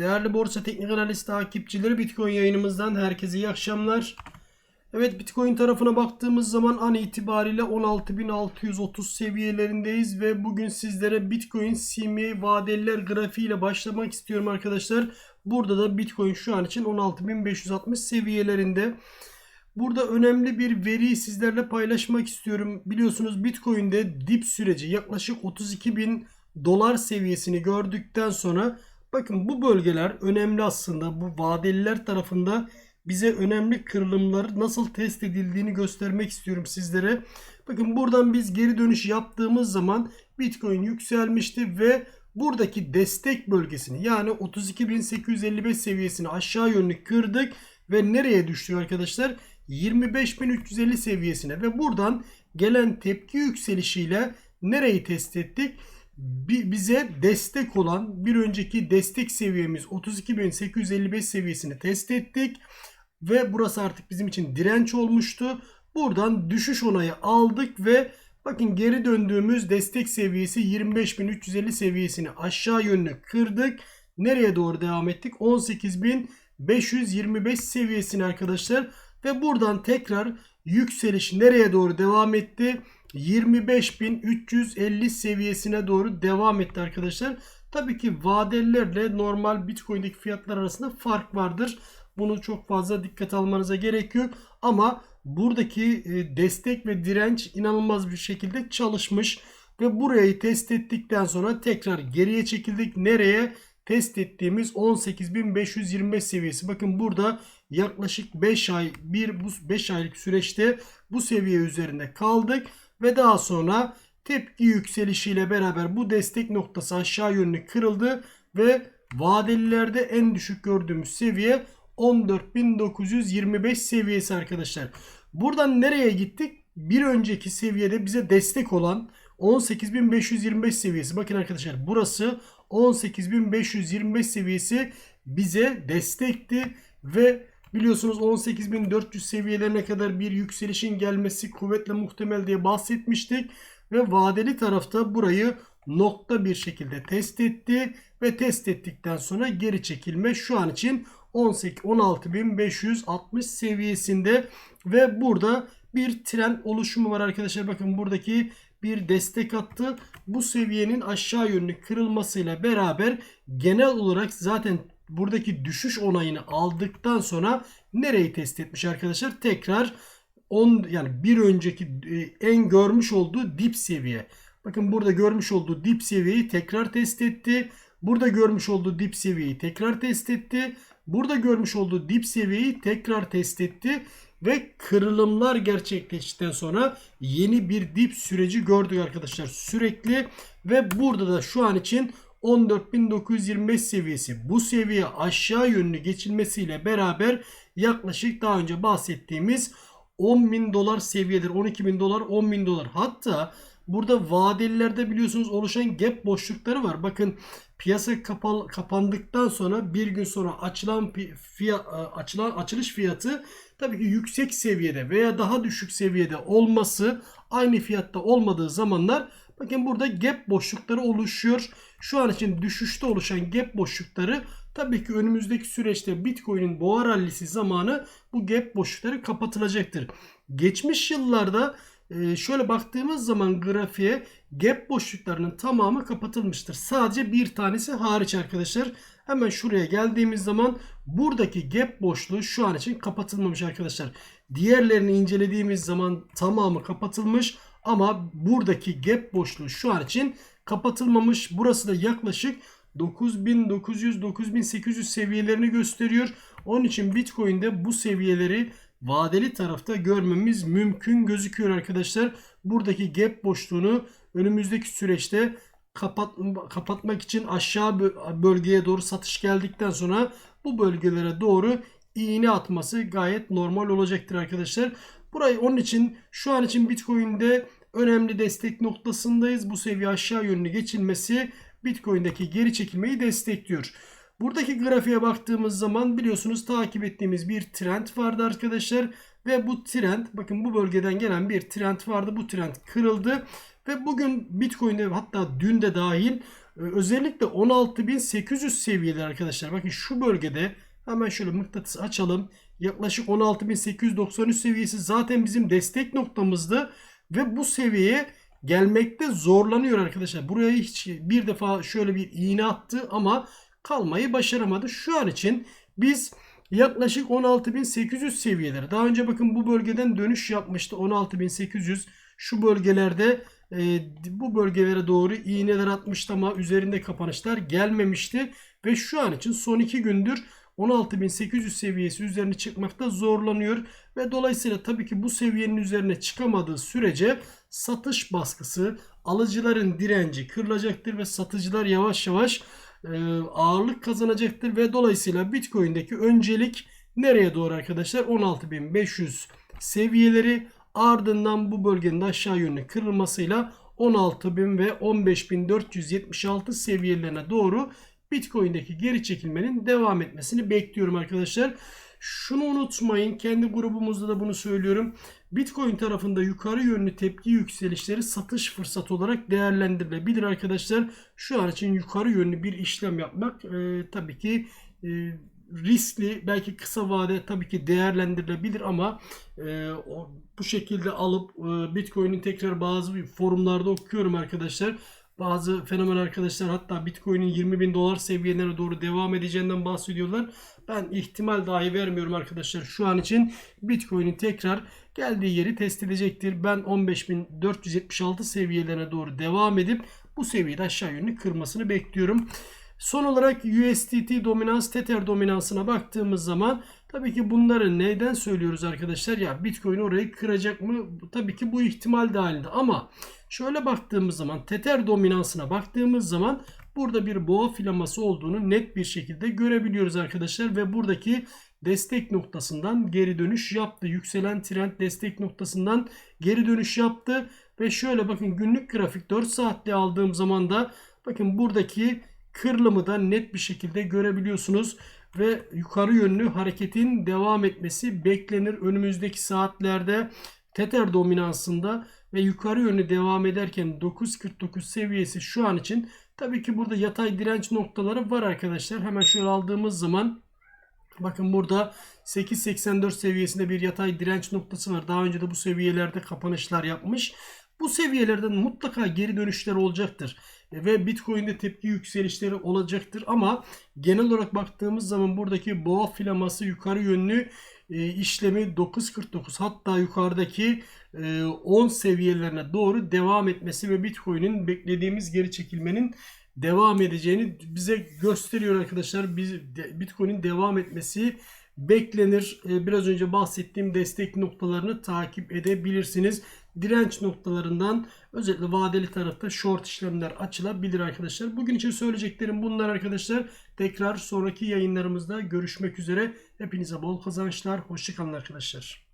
Değerli Borsa Teknik Analiz takipçileri Bitcoin yayınımızdan herkese iyi akşamlar. Evet Bitcoin tarafına baktığımız zaman an itibariyle 16.630 seviyelerindeyiz ve bugün sizlere Bitcoin CME vadeliler grafiğiyle başlamak istiyorum arkadaşlar. Burada da Bitcoin şu an için 16.560 seviyelerinde. Burada önemli bir veriyi sizlerle paylaşmak istiyorum. Biliyorsunuz Bitcoin'de dip süreci yaklaşık 32.000 dolar seviyesini gördükten sonra bakın bu bölgeler önemli aslında. Bu vadeliler tarafında bize önemli kırılımlar nasıl test edildiğini göstermek istiyorum sizlere. Bakın buradan biz geri dönüş yaptığımız zaman Bitcoin yükselmişti ve buradaki destek bölgesini yani 32.855 seviyesini aşağı yönlü kırdık ve nereye düştü arkadaşlar? 25.350 seviyesine ve buradan gelen tepki yükselişiyle nereyi test ettik? Bize destek olan bir önceki destek seviyemiz 32.855 seviyesini test ettik ve burası artık bizim için direnç olmuştu. Buradan düşüş onayı aldık ve bakın geri döndüğümüz destek seviyesi 25.350 seviyesini aşağı yönlü kırdık. Nereye doğru devam ettik? 18.525 seviyesini arkadaşlar. Ve buradan tekrar yükseliş nereye doğru devam etti? 25.350 seviyesine doğru devam etti arkadaşlar. Tabii ki vadelilerle normal Bitcoin'deki fiyatlar arasında fark vardır. Bunu çok fazla dikkat almanıza gerek yok. Ama buradaki destek ve direnç inanılmaz bir şekilde çalışmış. Ve burayı test ettikten sonra tekrar geriye çekildik. Nereye? Test ettiğimiz 18.525 seviyesi. Bakın burada yaklaşık 5 ay bir bu 5 aylık süreçte bu seviye üzerinde kaldık ve daha sonra tepki yükselişiyle beraber bu destek noktası aşağı yönlü kırıldı ve vadelilerde en düşük gördüğümüz seviye 14.925 seviyesi arkadaşlar. Buradan nereye gittik? Bir önceki seviyede bize destek olan 18.525 seviyesi. Bakın arkadaşlar burası 18.525 seviyesi bize destekti ve biliyorsunuz 18.400 seviyelerine kadar bir yükselişin gelmesi kuvvetle muhtemel diye bahsetmiştik ve vadeli tarafta burayı nokta bir şekilde test etti ve test ettikten sonra geri çekilme şu an için 16.560 seviyesinde ve burada bir trend oluşumu var arkadaşlar. Bakın buradaki bir destek attı. Bu seviyenin aşağı yönlü kırılmasıyla beraber genel olarak zaten buradaki düşüş onayını aldıktan sonra nereyi test etmiş arkadaşlar? Tekrar 10 yani bir önceki en görmüş olduğu dip seviye. Bakın burada görmüş olduğu dip seviyeyi tekrar test etti. Burada görmüş olduğu dip seviyeyi tekrar test etti. Burada görmüş olduğu dip seviyeyi tekrar test etti ve kırılımlar gerçekleştikten sonra yeni bir dip süreci gördük arkadaşlar sürekli ve burada da şu an için 14.925 seviyesi. Bu seviye aşağı yönlü geçilmesiyle beraber yaklaşık daha önce bahsettiğimiz 10.000 dolar seviyedir. 12.000 dolar 10.000 dolar. Hatta burada vadelilerde biliyorsunuz oluşan gap boşlukları var. Bakın piyasa kapan, kapandıktan sonra bir gün sonra açılan fiyat, açılan açılış fiyatı tabii ki yüksek seviyede veya daha düşük seviyede olması aynı fiyatta olmadığı zamanlar bakın burada gap boşlukları oluşuyor. Şu an için düşüşte oluşan gap boşlukları tabii ki önümüzdeki süreçte Bitcoin'in boğa rallisi zamanı bu gap boşlukları kapatılacaktır. Geçmiş yıllarda şöyle baktığımız zaman grafiğe gap boşluklarının tamamı kapatılmıştır. Sadece bir tanesi hariç arkadaşlar. Hemen şuraya geldiğimiz zaman buradaki gap boşluğu şu an için kapatılmamış arkadaşlar. Diğerlerini incelediğimiz zaman tamamı kapatılmış ama buradaki gap boşluğu şu an için kapatılmamış. Burası da yaklaşık 9900-9800 seviyelerini gösteriyor. Onun için Bitcoin'de bu seviyeleri vadeli tarafta görmemiz mümkün gözüküyor arkadaşlar. Buradaki gap boşluğunu önümüzdeki süreçte kapat, kapatmak için aşağı bölgeye doğru satış geldikten sonra bu bölgelere doğru iğne atması gayet normal olacaktır arkadaşlar. Burayı onun için şu an için Bitcoin'de önemli destek noktasındayız. Bu seviye aşağı yönlü geçilmesi Bitcoin'deki geri çekilmeyi destekliyor. Buradaki grafiğe baktığımız zaman biliyorsunuz takip ettiğimiz bir trend vardı arkadaşlar. Ve bu trend bakın bu bölgeden gelen bir trend vardı. Bu trend kırıldı. Ve bugün Bitcoin'de hatta dün de dahil Ee, özellikle 16.800 seviyeleri arkadaşlar. Bakın şu bölgede hemen şöyle mıknatısı açalım. Yaklaşık 16.893 seviyesi zaten bizim destek noktamızdı. Ve bu seviyeye gelmekte zorlanıyor arkadaşlar. Buraya hiç bir defa şöyle bir iğne attı ama kalmayı başaramadı. Şu an için biz yaklaşık 16.800 seviyeleri. Daha önce bakın bu bölgeden dönüş yapmıştı. 16.800 şu bölgelerde e, bu bölgelere doğru iğneler atmıştı ama üzerinde kapanışlar gelmemişti. Ve şu an için son 2 gündür 16.800 seviyesi üzerine çıkmakta zorlanıyor. Ve dolayısıyla tabii ki bu seviyenin üzerine çıkamadığı sürece satış baskısı, alıcıların direnci kırılacaktır ve satıcılar yavaş yavaş ağırlık kazanacaktır. Ve dolayısıyla Bitcoin'deki öncelik nereye doğru arkadaşlar? 16.500 seviyeleri ardından bu bölgenin aşağı yönlü kırılmasıyla 16.000 ve 15.476 seviyelerine doğru Bitcoin'deki geri çekilmenin devam etmesini bekliyorum arkadaşlar. Şunu unutmayın. Kendi grubumuzda da bunu söylüyorum. Bitcoin tarafında yukarı yönlü tepki yükselişleri satış fırsatı olarak değerlendirilebilir arkadaşlar. Şu an için yukarı yönlü bir işlem yapmak e, tabii ki e, riskli belki kısa vade tabii ki değerlendirilebilir ama e, o, bu şekilde alıp e, Bitcoin'in tekrar bazı forumlarda okuyorum arkadaşlar. Bazı fenomen arkadaşlar hatta Bitcoin'in 20 bin dolar seviyelerine doğru devam edeceğinden bahsediyorlar. Ben ihtimal dahi vermiyorum arkadaşlar. Şu an için Bitcoin'in tekrar geldiği yeri test edecektir. Ben 15.476 seviyelerine doğru devam edip bu seviyede aşağı yönlü kırmasını bekliyorum. Son olarak USDT dominans, Tether dominansına baktığımız zaman tabii ki bunları neden söylüyoruz arkadaşlar? Ya Bitcoin orayı kıracak mı? Tabii ki bu ihtimal dahilinde ama şöyle baktığımız zaman Tether dominansına baktığımız zaman burada bir boğa filaması olduğunu net bir şekilde görebiliyoruz arkadaşlar ve buradaki destek noktasından geri dönüş yaptı. Yükselen trend destek noktasından geri dönüş yaptı ve şöyle bakın günlük grafik 4 saatte aldığım zaman da bakın buradaki kırılımı da net bir şekilde görebiliyorsunuz ve yukarı yönlü hareketin devam etmesi beklenir önümüzdeki saatlerde Tether dominansında ve yukarı yönlü devam ederken 9.49 seviyesi şu an için tabii ki burada yatay direnç noktaları var arkadaşlar. Hemen şöyle aldığımız zaman bakın burada 8.84 seviyesinde bir yatay direnç noktası var. Daha önce de bu seviyelerde kapanışlar yapmış. Bu seviyelerden mutlaka geri dönüşler olacaktır ve Bitcoin'de tepki yükselişleri olacaktır ama genel olarak baktığımız zaman buradaki boğa filaması yukarı yönlü e, işlemi 9.49 hatta yukarıdaki e, 10 seviyelerine doğru devam etmesi ve Bitcoin'in beklediğimiz geri çekilmenin devam edeceğini bize gösteriyor arkadaşlar. Bitcoin'in devam etmesi beklenir. E, biraz önce bahsettiğim destek noktalarını takip edebilirsiniz. Direnç noktalarından özellikle vadeli tarafta short işlemler açılabilir arkadaşlar. Bugün için söyleyeceklerim bunlar arkadaşlar. Tekrar sonraki yayınlarımızda görüşmek üzere. Hepinize bol kazançlar. Hoşçakalın arkadaşlar.